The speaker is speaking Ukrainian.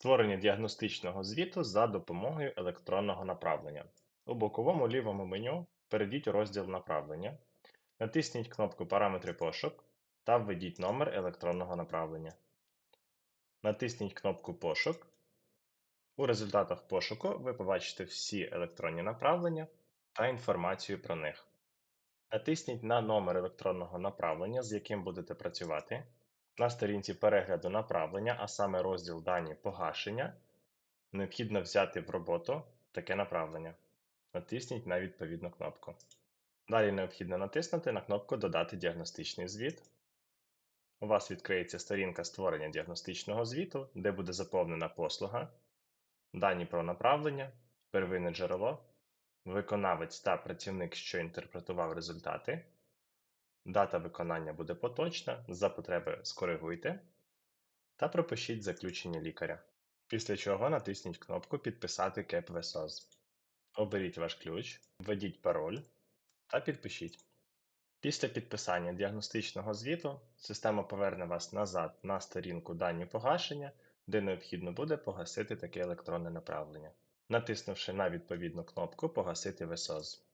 Створення діагностичного звіту за допомогою електронного направлення. У боковому лівому меню перейдіть у розділ Направлення, натисніть кнопку Параметри пошук та введіть номер електронного направлення. Натисніть кнопку Пошук. У результатах пошуку ви побачите всі електронні направлення та інформацію про них. Натисніть на номер електронного направлення, з яким будете працювати. На сторінці перегляду направлення, а саме розділ Дані погашення, необхідно взяти в роботу таке направлення. Натисніть на відповідну кнопку. Далі необхідно натиснути на кнопку Додати діагностичний звіт. У вас відкриється сторінка створення діагностичного звіту, де буде заповнена послуга, дані про направлення, первинне джерело, виконавець та працівник, що інтерпретував результати. Дата виконання буде поточна, за потреби скоригуйте та пропишіть заключення лікаря. Після чого натисніть кнопку Підписати КЕП ВСОЗ. Оберіть ваш ключ, введіть пароль та підпишіть. Після підписання діагностичного звіту система поверне вас назад на сторінку дані погашення, де необхідно буде погасити таке електронне направлення, натиснувши на відповідну кнопку Погасити ВСОЗ.